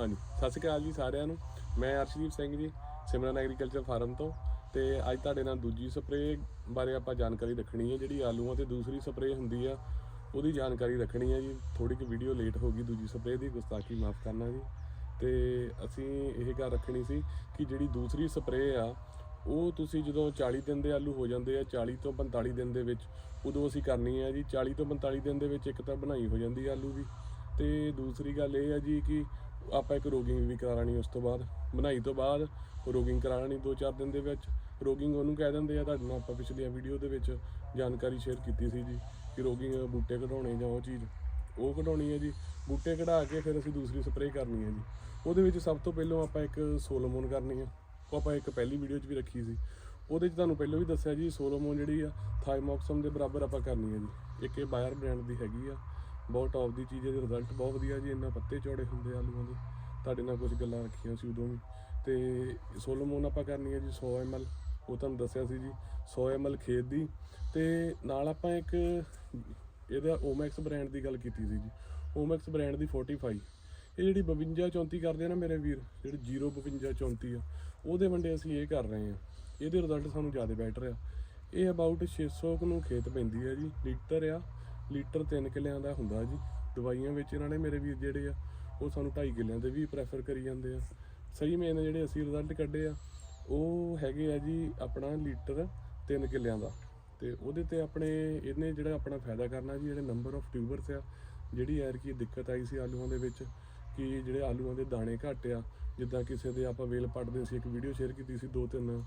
ਹਾਂਜੀ। ਸਤਿ ਸ਼੍ਰੀ ਅਕਾਲ ਜੀ ਸਾਰਿਆਂ ਨੂੰ। ਮੈਂ ਅਰਸ਼ਦੀਪ ਸਿੰਘ ਜੀ, ਸਿਮਰਨ ਐਗਰੀਕਲਚਰ ਫਾਰਮ ਤੋਂ ਤੇ ਅੱਜ ਤੁਹਾਡੇ ਨਾਲ ਦੂਜੀ ਸਪਰੇਅ ਬਾਰੇ ਆਪਾਂ ਜਾਣਕਾਰੀ ਰੱਖਣੀ ਹੈ, ਜਿਹੜੀ ਆਲੂਆਂ ਤੇ ਦੂਸਰੀ ਸਪਰੇਅ ਹੁੰਦੀ ਆ, ਉਹਦੀ ਜਾਣਕਾਰੀ ਰੱਖਣੀ ਹੈ ਜੀ। ਥੋੜੀ ਜਿਹੀ ਵੀਡੀਓ ਲੇਟ ਹੋ ਗਈ ਦੂਜੀ ਸਪਰੇਅ ਦੀ, ਗੁਸਤਾਖੀ ਮਾਫ ਕਰਨਾ ਜੀ। ਤੇ ਅਸੀਂ ਇਹ ਗੱਲ ਰੱਖਣੀ ਸੀ ਕਿ ਜਿਹੜੀ ਦੂਸਰੀ ਸਪਰੇਅ ਆ, ਉਹ ਤੁਸੀਂ ਜਦੋਂ 40 ਦਿਨ ਦੇ ਆਲੂ ਹੋ ਜਾਂਦੇ ਆ 40 ਤੋਂ 45 ਦਿਨ ਦੇ ਵਿੱਚ ਉਦੋਂ ਅਸੀਂ ਕਰਨੀ ਹੈ ਜੀ। 40 ਤੋਂ 45 ਦਿਨ ਦੇ ਵਿੱਚ ਇੱਕ ਤਾਂ ਬਣਾਈ ਹੋ ਜਾਂਦੀ ਆਲੂ ਦੀ। ਤੇ ਦੂਸਰੀ ਗੱਲ ਇਹ ਆ ਜੀ ਕਿ ਆਪਾਂ ਇੱਕ ਰੋਗਿੰਗ ਵੀ ਕਰਾਣੀ ਉਸ ਤੋਂ ਬਾਅਦ, ਬਣਾਈ ਤੋਂ ਬਾਅਦ, ਰੋਗਿੰਗ ਕਰਾਣੀ 2-4 ਦਿਨ ਦੇ ਵਿੱਚ। ਰੋਗਿੰਗ ਉਹਨੂੰ ਕਹਿ ਦਿੰਦੇ ਆ, ਤੁਹਾਡੇ ਨਾਲ ਆਪਾਂ ਪਿਛਲੀਆਂ ਵੀਡੀਓ ਦੇ ਵਿੱਚ ਜਾਣਕਾਰੀ ਸ਼ੇਅਰ ਕੀਤੀ ਸੀ ਜੀ ਕਿ ਰੋਗਿੰਗ ਬੂਟੇ ਕਢਾਉਣੇ ਜਾਂ ਉਹ ਚੀਜ਼, ਉਹ ਕਢਾਉਣੀ ਹੈ ਜੀ। ਬੂਟੇ ਕਢਾ ਕੇ ਫਿਰ ਅਸੀਂ ਦੂਸਰੀ ਸਪਰੇਅ ਕਰਨੀ ਹੈ ਜੀ। ਉਹਦੇ ਵਿੱਚ ਸਭ ਤੋਂ ਪਹਿਲਾਂ ਆਪਾਂ ਇੱਕ ਸੋਲੋਮੋਨ ਕਰਨੀ ਹੈ। ਉਹ ਆਪਾਂ ਇੱਕ ਪਹਿਲੀ ਵੀਡੀਓ 'ਚ ਵੀ ਰੱਖੀ ਸੀ। ਉਹਦੇ 'ਚ ਤੁਹਾਨੂੰ ਪਹਿਲਾਂ ਵੀ ਦੱਸਿਆ ਜੀ, ਸੋਲੋਮੋਨ ਜਿਹੜੀ ਆ, ਥਾਈਮੋਕਸਮ ਦੇ ਬਰਾਬਰ ਆਪਾਂ ਕਰਨੀ ਹੈ ਜੀ। ਇੱਕ ਇਹ ਬਾਇਰ ਬ੍ਰਾਂਡ ਦੀ ਹੈਗੀ ਆ। ਬਹੁਤ ਟੌਪ ਦੀ ਚੀਜ਼ ਹੈ, ਇਹਦੇ ਰਿਜ਼ਲਟ ਬਹੁਤ ਵਧੀਆ ਜੀ, ਇੰਨਾ ਪੱਤੇ ਚੌੜੇ ਹੁੰਦੇ ਆਲੂਆਂ ਦੇ। ਤੁਹਾਡੇ ਨਾਲ ਕੁਝ ਗੱਲਾਂ ਰੱਖੀਆਂ ਸੀ ਉਦੋਂ ਵੀ। ਤੇ ਸੋਲੋਮੋਨ ਆਪਾਂ ਕਰਨੀ ਹੈ ਜੀ 100 ml ਉਹ ਤੁਹਾਨੂੰ ਦੱਸਿਆ ਸੀ ਜੀ 100 ml ਖੇਤ ਦੀ। ਤੇ ਨਾਲ ਆਪਾਂ ਇੱਕ ਇਹਦਾ ਓਮੈਕਸ ਬ੍ਰਾਂਡ ਦੀ ਗੱਲ ਕੀਤੀ ਸੀ ਜੀ। ਓਮੈਕਸ ਬ੍ਰਾਂਡ ਦੀ 45 ਇਹ ਜਿਹੜੀ 52 34 ਕਰਦੇ ਆ ਨਾ ਮੇਰੇ ਵੀਰ, ਜਿਹੜੀ 0 52 34 ਆ, ਉਹਦੇ ਵੰਡੇ ਅਸੀਂ ਇਹ ਕਰ ਰਹੇ ਆ ਇਹਦੇ ਰਿਜ਼ਲਟ ਸਾਨੂੰ ਜ਼ਿਆਦਾ ਬੈਟਰ ਆ। ਇਹ ਅਬਾਊਟ 600 ਕੁ ਨੂੰ ਖੇਤ ਪੈਂਦੀ ਹੈ ਜੀ, ਲੀਟਰ ਆ। ਲੀਟਰ 3 ਕਿੱਲਿਆਂ ਦਾ ਹੁੰਦਾ ਜੀ। ਦਵਾਈਆਂ ਵਿੱਚ ਇਹਨਾਂ ਨੇ ਮੇਰੇ ਵੀਰ ਜਿਹੜੇ ਆ, ਉਹ ਸਾਨੂੰ 2.5 ਕਿੱਲਿਆਂ ਦੇ ਵੀ ਪ੍ਰੈਫਰ ਕਰੀ ਜਾਂਦੇ ਆ। ਸਹੀ ਮੇਨ ਜਿਹੜੇ ਅਸੀਂ ਰਿਜ਼ਲਟ ਕੱਢੇ ਆ, ਉਹ ਹੈਗੇ ਆ ਜੀ ਆਪਣਾ ਲੀਟਰ 3 ਕਿੱਲਿਆਂ ਦਾ। ਤੇ ਉਹਦੇ ਤੇ ਆਪਣੇ ਇਹਨੇ ਜਿਹੜਾ ਆਪਣਾ ਫਾਇਦਾ ਕਰਨਾ ਜੀ, ਜਿਹੜੇ ਨੰਬਰ ਆਫ ਟਿਊਬਰਸ ਆ, ਜਿਹੜੀ ਯਾਰ ਕੀ ਦਿੱਕਤ ਆਈ ਸੀ ਆਲੂਆਂ ਦੇ ਵਿੱਚ, ਕਿ ਜਿਹੜੇ ਆਲੂਆਂ ਦੇ ਦਾਣੇ ਘੱਟ ਆ, ਜਿੱਦਾਂ ਕਿਸੇ ਦੇ ਆਪਾਂ ਵੇਲ ਪੱਟਦੇ ਸੀ, ਇੱਕ ਵੀਡੀਓ ਸ਼ੇਅਰ ਕੀਤੀ ਸੀ, ਦੋ ਤਿੰਨ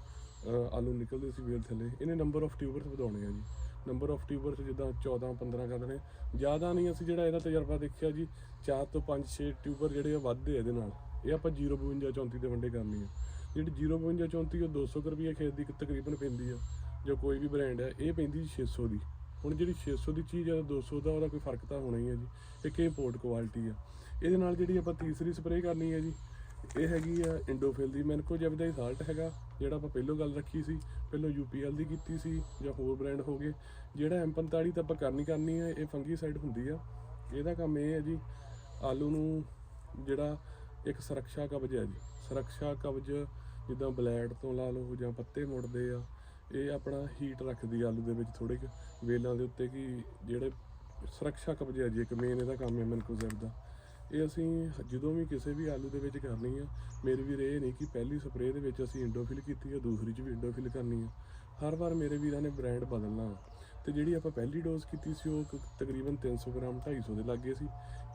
ਆਲੂ ਨਿਕਲਦੇ ਸੀ ਵੇਲ ਥੱਲੇ। ਇਹਨੇ ਨੰਬਰ ਆਫ ਟਿਊਬਰਸ ਵਧਾਉਣੇ ਆ ਜੀ। ਨੰਬਰ ਆਫ ਟਿਊਬਰਸ ਜਿੱਦਾਂ 14 15 ਕਰ ਦੇਣੇ ਜ਼ਿਆਦਾ ਨਹੀਂ, ਅਸੀਂ ਜਿਹੜਾ ਇਹਦਾ ਤਜਰਬਾ ਦੇਖਿਆ ਜੀ 4 ਤੋਂ 5 6 ਟਿਊਬਰ ਜਿਹੜੇ ਆ ਵੱਧਦੇ ਆ ਇਹਦੇ ਨਾਲ। ਇਹ ਆਪਾਂ 052 34 ਦੇ ਵੰਡੇ ਕਰਨੀ ਆ। ਜਿਹੜੀ 052 34 ਉਹ 200 ਕੁ ਰੁਪਏ ਖੇਤ ਦੀ ਤਕਰੀਬਨ ਪੈਂਦੀ ਆ, ਜੋ ਕੋਈ ਵੀ ਬ੍ਰਾਂਡ ਹੈ ਇਹ ਪੈਂਦੀ 600 ਦੀ। ਹੁਣ ਜਿਹੜੀ 600 ਦੀ ਚੀਜ਼ ਹੈ 200 ਦਾ ਉਹਦਾ ਕੋਈ ਫ਼ਰਕ ਤਾਂ ਹੋਣਾ ਹੀ ਹੈ ਜੀ। ਇੱਕ ਇੰਪੋਰਟ ਕੁਆਲਿਟੀ ਆ। ਇਹਦੇ ਨਾਲ ਜਿਹੜੀ ਆਪਾਂ ਤੀਸਰੀ ਸਪਰੇਅ ਕਰਨੀ ਹੈ ਜੀ ਇਹ ਹੈਗੀ ਆ ਇੰਡੋਫਿਲ ਦੀ। ਮੈਨਕੋ ਜਬ ਦਾ ਸਾਲਟ ਹੈਗਾ, ਜਿਹੜਾ ਆਪਾਂ ਪਹਿਲੋਂ ਗੱਲ ਰੱਖੀ ਸੀ, ਪਹਿਲਾਂ ਯੂਪੀਐਲ ਦੀ ਕੀਤੀ ਸੀ, ਜਾਂ ਹੋਰ ਬ੍ਰਾਂਡ ਹੋ ਗਏ, ਜਿਹੜਾ M45 ਤਾਂ ਆਪਾਂ ਕਰਨੀ ਕਰਨੀ ਹੈ ਇਹ ਫੰਗੀਸਾਈਡ ਹੁੰਦੀ ਆ। ਇਹਦਾ ਕੰਮ ਇਹ ਹੈ ਜੀ, ਆਲੂ ਨੂੰ ਜਿਹੜਾ ਇੱਕ ਸੁਰੱਖਿਆ ਕਵਚ ਹੈ ਜੀ। ਸੁਰੱਖਿਆ ਕਵਚ ਜਿੱਦਾਂ ਬਲੈਡ ਤੋਂ ਲਾ ਲਓ, ਜਾਂ ਪੱਤੇ ਮੁੜਦੇ ਆ, ਇਹ ਆਪਣਾ ਹੀਟ ਰੱਖਦੀ ਆਲੂ ਦੇ ਵਿੱਚ ਥੋੜੇ ਵੇਲਾਂ ਦੇ ਉੱਤੇ ਕਿ ਜਿਹੜੇ ਸੁਰੱਖਿਆ ਕਵਚ ਹੈ ਜੀ, ਇੱਕ ਮੇਨ ਇਹਦਾ ਕੰਮ ਹੈ ਮੈਨਕੋ ਜੈਬ ਦਾ ਇਹ ਅਸੀਂ ਜਦੋਂ ਵੀ ਕਿਸੇ ਵੀ ਆਲੂ ਦੇ ਵਿੱਚ ਕਰਨੀ ਆ, ਮੇਰੇ ਵੀਰ ਇਹ ਨਹੀਂ ਕਿ ਪਹਿਲੀ ਸਪਰੇਅ ਦੇ ਵਿੱਚ ਅਸੀਂ ਇੰਡੋਫਿਲ ਕੀਤੀ ਆ, ਦੂਸਰੀ 'ਚ ਵੀ ਇੰਡੋਫਿਲ ਕਰਨੀ ਆ। ਹਰ ਵਾਰ ਮੇਰੇ ਵੀਰਾਂ ਨੇ ਬ੍ਰਾਂਡ ਬਦਲਣਾ ਵਾ। ਤੇ ਜਿਹੜੀ ਆਪਾਂ ਪਹਿਲੀ ਡੋਜ਼ ਕੀਤੀ ਸੀ, ਉਹ ਕ- ਤਕਰੀਬਨ 300 ਗ੍ਰਾਮ 250 ਦੇ ਲੱਗੇ ਸੀ।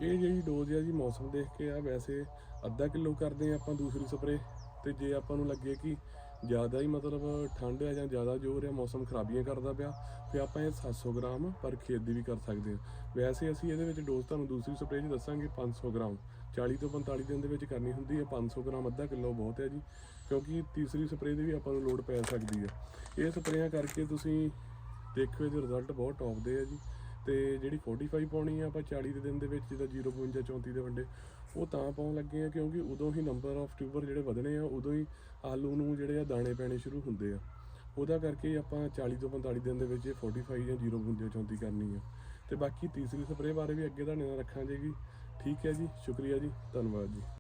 ਇਹ ਜਿਹੜੀ ਡੋਜ਼ ਆ ਜੀ, ਮੌਸਮ ਦੇਖ ਕੇ ਆ, ਵੈਸੇ ਅੱਧਾ ਕਿਲੋ ਕਰਦੇ ਆ ਆਪਾਂ ਦੂਸਰੀ ਸਪਰੇਅ। ਤੇ ਜੇ ਆਪਾਂ ਨੂੰ ਲੱਗੇ ਕਿ ਜ਼ਿਆਦਾ ਹੀ ਮਤਲਬ ਠੰਡ ਆ ਜਾਂ ਜ਼ਿਆਦਾ ਜ਼ੋਰ ਆ, ਮੌਸਮ ਖਰਾਬੀਆਂ ਕਰਦਾ ਪਿਆ ਫਿਰ ਆਪਾਂ ਇਹ 700 ਗ੍ਰਾਮ ਪਰ ਖੇਤ ਦੀ ਵੀ ਕਰ ਸਕਦੇ ਹਾਂ। ਵੈਸੇ ਅਸੀਂ ਇਹਦੇ ਵਿੱਚ ਡੋਜ਼ ਤੁਹਾਨੂੰ ਦੂਸਰੀ ਸਪਰੇਅ 'ਚ ਦੱਸਾਂਗੇ 500 ਗ੍ਰਾਮ। 40 ਤੋਂ 45 ਦਿਨ ਦੇ ਵਿੱਚ ਕਰਨੀ ਹੁੰਦੀ ਹੈ 500 ਗ੍ਰਾਮ ਅੱਧਾ ਕਿਲੋ ਬਹੁਤ ਹੈ ਜੀ, ਕਿਉਂਕਿ ਤੀਸਰੀ ਸਪਰੇਅ ਦੀ ਵੀ ਆਪਾਂ ਨੂੰ ਲੋੜ ਪੈ ਸਕਦੀ ਹੈ। ਇਹ ਸਪਰੇਆਂ ਕਰਕੇ ਤੁਸੀਂ ਦੇਖੋ ਇਹਦੇ ਰਿਜ਼ਲਟ ਬਹੁਤ ਟੌਪ ਦੇ ਆ ਜੀ। ਤੇ ਜਿਹੜੀ 45 ਪਾਉਣੀ ਆ ਆਪਾਂ 40 ਦੇ ਦਿਨ ਦੇ ਵਿੱਚ ਜਿਹਦਾ 0.52 34 ਦੇ ਵੰਡੇ, ਉਹ ਤਾਂ ਪਾਉਣ ਲੱਗੇ ਆ ਕਿਉਂਕਿ ਉਦੋਂ ਹੀ ਨੰਬਰ ਆਫ ਟਿਊਬਰ ਜਿਹੜੇ ਵਧਣੇ ਆ, ਉਦੋਂ ਹੀ ਆਲੂ ਨੂੰ ਜਿਹੜੇ ਆ ਦਾਣੇ ਪੈਣੇ ਸ਼ੁਰੂ ਹੁੰਦੇ ਆ। ਉਹਦਾ ਕਰਕੇ ਆਪਾਂ 40 ਤੋਂ 45 ਦਿਨ ਦੇ ਵਿੱਚ ਇਹ 45 ਜਾਂ 0.52 34 ਕਰਨੀ ਆ। ਤੇ ਬਾਕੀ ਤੀਸਰੀ ਸਪਰੇਅ ਬਾਰੇ ਵੀ ਅੱਗੇ ਦਾ ਨਾਲ ਰੱਖਾਂਗੇ ਜੀ। ਠੀਕ ਹੈ ਜੀ, ਸ਼ੁਕਰੀਆ ਜੀ, ਧੰਨਵਾਦ ਜੀ।